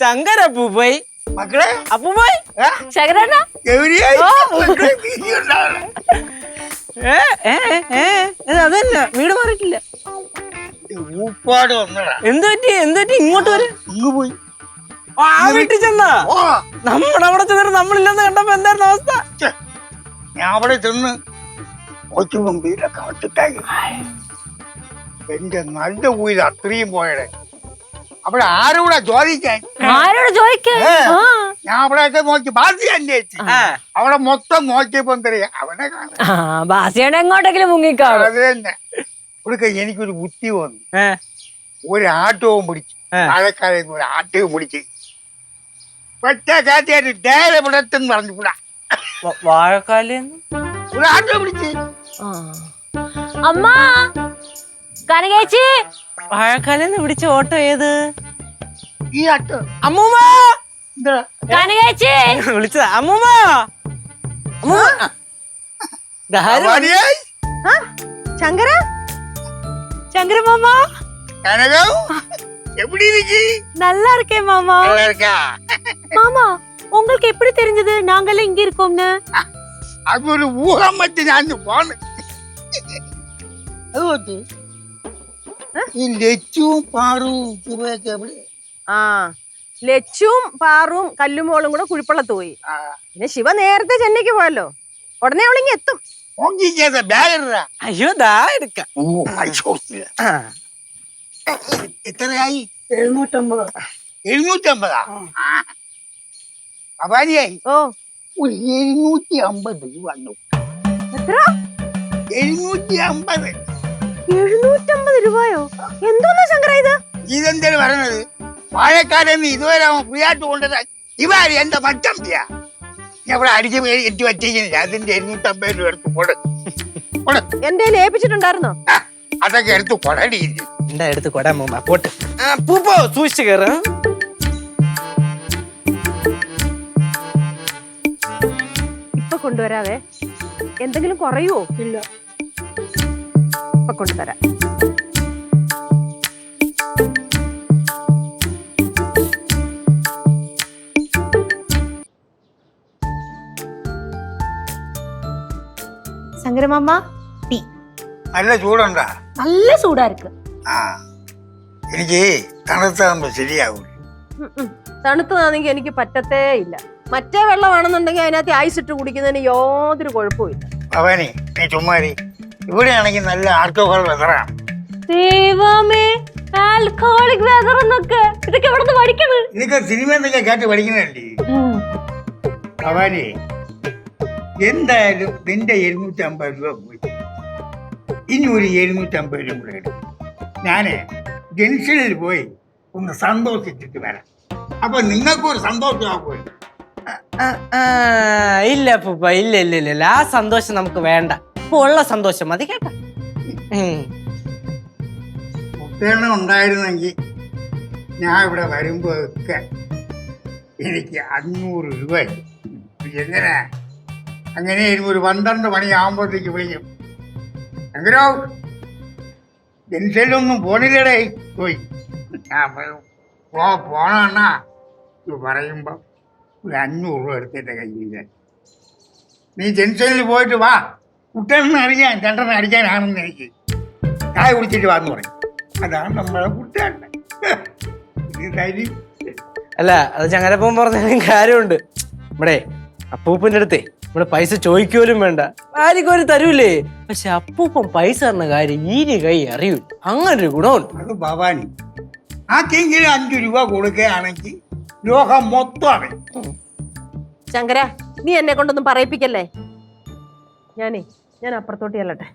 ശങ്കര പൂപ്പൈ മക്കളെ? അപ്പൂപ്പൈ? ശങ്കരണ്ണ അതല്ല വീട് മാറിയിട്ടില്ല. ഊപ്പാട് വന്നടാ എന്ത് പറ്റി? എന്ത് പറ്റി? ഇങ്ങോട്ട് വരെ. ഇങ്ങ് പോയി. ആ വീട്ടിൽ ചെന്നാ? അവിടെ ചെന്നിട്ട് നമ്മളില്ലെന്ന് കണ്ടപ്പോ എന്തായിരുന്നു അവസ്ഥ? ഞാൻ അവിടെ ചെന്ന് കൊച്ചു മുമ്പിലൊക്കെ വച്ചിട്ടായി എന്റെ നല്ല ഊര് അത്രയും പോയടെ. അവിടെ ആരോടാ ചോദിക്കാൻ? ആരോട് ചോദിക്കേ ഞാൻ അവിടെയൊക്കെ നോക്കി ബാക്കി അന്വേഷിച്ചു. അവിടെ മൊത്തം നോക്കിയപ്പോ എന്തറിയാ അവനെ കാണാൻ ആ ബാസിയുടെ എങ്ങോട്ടെങ്കിലും മുങ്ങിക്കാണും. അത് തന്നെ. ഇവിടുത്തെ എനിക്കൊരു ബുദ്ധി വന്നു. ഒരു ആട്ടവും പിടിച്ച്. താഴെക്കാരെ ഒരു ആട്ടവും പിടിച്ച്. ഒറ്റ കാറ്റായിട്ട് നേരെ വിടത്തെന്ന് പറഞ്ഞു വിടാ വ- വാഴക്കാലേന്ന് ഒരു ആട്ടവും പിടിച്ച്. അമ്മ കനകേച്ചി. വാഴക്കാലേന്ന് പിടിച്ച ഓട്ടോ ഏത് ഈ ആട്ടോ അമ്മൂമ്മ എന്താ കനകേച്ചി വിളിച്ചതാ അമ്മൂമ്മ അമ്മൂമ്മ ഇതാര് വന്നു? ഭവാനിയായി ശങ്കര ശങ്കര മാമ കനകം எப்படி இருக்கு நல்லா இருக்கேன் மாமா நல்லா இருக்கா மாமா உங்களுக்கு எப்படி தெரிஞ்சது நாங்கெல்லாம் இங்க இருக்கோம்னு அது ஒரு ஊகம் வச்சு நான் போனேன் அது வந்து ഈ ലച്ചുവും പാറും ചുവയൊക്കെ എവിടെ ആ ലച്ചുവും പാറും കല്ലുമോളും കൂടെ കുഴിപ്പള്ളത്ത് പോയി. ആ, പിന്നെ ശിവ നേരത്തെ ചെന്നൈക്ക് പോയല്ലോ. ഉടനെ അവളിങ്ങി എത്തും. അയ്യോ ദാ എടുക്കാം. എത്രയായി? എഴുന്നൂറ്റമ്പത്. എഴുന്നൂറ്റമ്പതാ? അപാനിയായി ഓ. ഒരു എഴുന്നൂറ്റി അമ്പത് വന്നു. എത്ര? എഴുന്നൂറ്റി അമ്പത് എഴുന്നൂറ്റമ്പത് രൂപയോ? എന്തോന്നാ ശങ്കര ഇത്? ഇതെന്തേലും പറഞ്ഞത് വാഴക്കാരെന്ന് ഇതുവരെ അവൻ ഫ്രീ ആയിട്ട് കൊണ്ടുവരാൻ ഇവാര് എന്റെ മച്ചമ്പിയാ ഞാൻ ഇവിടെ അടിച്ച് എത്തി വച്ചിരിക്കുന്നില്ല. അതിന്റെ എഴുന്നൂറ്റമ്പത് രൂപ എടുത്ത് കൊട്. കൊട്. എന്റെ ഏൽപ്പിച്ചിട്ടുണ്ടായിരുന്നോ? അതൊക്കെ എടുത്ത് കൊടടിയില്ല എന്താ എടുത്ത് കൊടാ അമ്മൂമ്മ പോട്ട്. പൂപ്പോ സൂക്ഷിച്ചു കയറ ഇപ്പൊ കൊണ്ടുവരാവേ. എന്തെങ്കിലും കുറയുവോ? ഇല്ല. അപ്പം കൊണ്ടുതരാം ശങ്കരമാമ്മ ടീ. നല്ല ചൂടുണ്ടാ? നല്ല ചൂടാ ഇരിക്ക്. ആ എനിക്ക് തണുത്താകുമ്പോ ശരിയാവും തണുത്തതാണെങ്കിൽ എനിക്ക് പറ്റത്തേ ഇല്ല. മറ്റേ വെള്ളമാണെന്നുണ്ടെങ്കിൽ അതിനകത്ത് ഐസ് ഇട്ട് കുടിക്കുന്നതിന് യാതൊരു കുഴപ്പമില്ല ഭവാനി നീ ചുമ്മാരി ഇവിടെയാണെങ്കിൽ നല്ല ആൽക്കോഹോൾ വെതറാണ് ദൈവമേ ആൽക്കഹോളിക് വെതർ എന്നൊക്കെ. ഇതൊക്കെ എവിടെ നിന്ന് പഠിക്കണ് ഇതൊക്കെ സിനിമ എന്നൊക്കെ കേട്ട് പഠിക്കുന്നുണ്ടേ ഭവാനി എന്തായാലും നിന്റെ എഴുന്നൂറ്റമ്പത് രൂപ പോയി. ഇനി ഒരു എഴുന്നൂറ്റമ്പത് രൂപ കൂടെ എടുക്കും. ഞാൻ ജംഗ്ഷനിൽ പോയി ഒന്ന് സന്തോഷിച്ചിട്ട് വരാം. അപ്പൊ നിങ്ങൾക്കൊരു സന്തോഷമാകുമല്ലോ ഇല്ല പൂപ്പ ഇല്ല ഇല്ല ഇല്ല. ആ സന്തോഷം നമുക്ക് വേണ്ട. ഇപ്പൊ ഉള്ള സന്തോഷം. മതി കേട്ടോ. ഉം. കുട്ടികളെ ഉണ്ടായിരുന്നെങ്കിൽ ഞാൻ ഇവിടെ വരുമ്പോഴൊക്കെ എനിക്ക് അഞ്ഞൂറ് രൂപ എങ്ങനെ? അങ്ങനെ ഒരു പന്ത്രണ്ട് മണിയാകുമ്പോഴത്തേക്ക് വിളിക്കും എങ്കിലോ ജനിച്ചതിലൊന്നും പോണില്ലടേ പോയി. ഞാൻ പറയും, പോ പോണണ്ണാ ഇത് പറയുമ്പോൾ ഒരു അഞ്ഞൂറ് രൂപ എടുത്തിട്ട് കയ്യിൽ നീ ജനിച്ചതിൽ പോയിട്ട് വാ. കുട്ടികളെന്ന് അറിയാൻ രണ്ടെണ്ണം അടിക്കാനാണെന്ന് എനിക്ക്. ചായ കുടിച്ചിട്ട് വാന്ന് പറയും. അതാണ് നമ്മളെ തരി. അല്ല അത് ചങ്ങരപ്പം പറഞ്ഞാലും കാര്യമുണ്ട്. ഇവിടെ അപ്പൂപ്പന്റെ അടുത്തേ ഇവിടെ പൈസ ചോദിക്കോലും വേണ്ട. ആരിക്കും അവർ തരൂലേ. പക്ഷെ അപ്പൂപ്പൻ പൈസ തരുന്ന കാര്യം ഈരി കൈ അറിയൂ അങ്ങനെ ഒരു ഗുണമുണ്ട്. അത് ഭവാനി. ആർക്കെങ്കിലും അഞ്ചു രൂപ കൊടുക്കുകയാണെങ്കിൽ ലോകം മൊത്തം അറിയും. ശങ്കര നീ എന്നെ കൊണ്ടൊന്നും പറയിപ്പിക്കല്ലേ? ഞാനേ ഞാൻ അപ്പുറത്തോട്ട് ചെല്ലട്ടെ.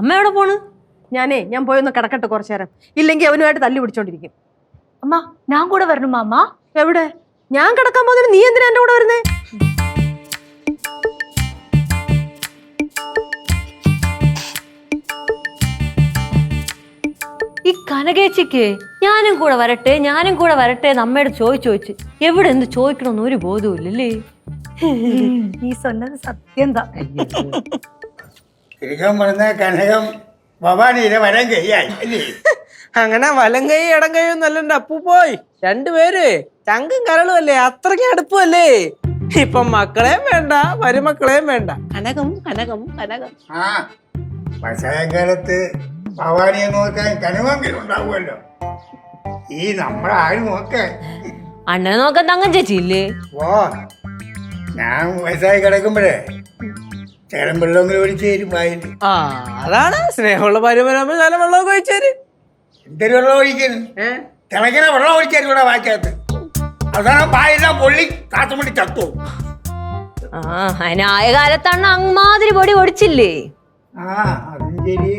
അമ്മ എവിടെ പോണു? ഞാനേ ഞാൻ പോയൊന്ന് കിടക്കട്ടെ കുറച്ചു നേരം. ഇല്ലെങ്കിൽ അവനുമായിട്ട് തല്ലി പിടിച്ചോണ്ടിരിക്കും. അമ്മ ഞാൻ കൂടെ വരണു അമ്മ എവിടെ? ഞാൻ കിടക്കാൻ പോകുന്നതിന് നീ എന്തിനാ എന്റെ കൂടെ വരുന്നേ? ഈ കനകേച്ചിക്ക് ഞാനും കൂടെ വരട്ടെ ഞാനും കൂടെ വരട്ടെ നമ്മയോട് ചോദിച്ചു ചോദിച്ച് എവിടെ എന്ത് ചോദിക്കണമെന്ന് ഒരു ബോധവും ഇല്ലല്ലേ നീ സ്വന്തം സത്യം താ ശരിക്കും പറഞ്ഞ കനകം ഭവാനിയിലെ വരം കൈയായി. അല്ലേ? അങ്ങനെ വലം കൈ ഇടം കൈയും നല്ലണ്ട് അപ്പു പോയി. രണ്ടുപേര് ചങ്കും കരളും അല്ലേ? അത്രയ്ക്ക് അടുപ്പല്ലേ ഇപ്പൊ മക്കളെയും വേണ്ട മരുമക്കളെയും വേണ്ട. കനകം കനകം കനകം. ആ വയസ്സായകാലത്ത് ഭവാനിയെ നോക്കാൻ കനകമെങ്കിലും ഉണ്ടാവുമല്ലോ. ഈ നമ്മളെ ആര് നോക്കാൻ അണ്ണനെ നോക്കാൻ തങ്കം ചേച്ചി ഇല്ലേ ഓ ഞാൻ വയസ്സായി കിടക്കുമ്പോഴേ ചേരം വെള്ളമെങ്കിലും ഒഴിച്ച് തരും വായിൽ. ആ അതാണ് സ്നേഹമുള്ള ഭാര്യമാരാകുമ്പോ നല്ല വെള്ളമൊക്കെ ഒഴിച്ചേര് എന്തൊരു വെള്ളം ഒഴിക്കുന്നു? തിളങ്ങനെ വെള്ളം ഒഴിക്കാൻ ഇവിടെ വായിക്കകത്ത്. അവസാനം പായെല്ലാം പൊള്ളി ചത്തു. ആ അതിനായ കാലത്താണ് അങ്ങമാതിരി പൊടി ഒടിച്ചില്ലേ? ആ അതും ശരി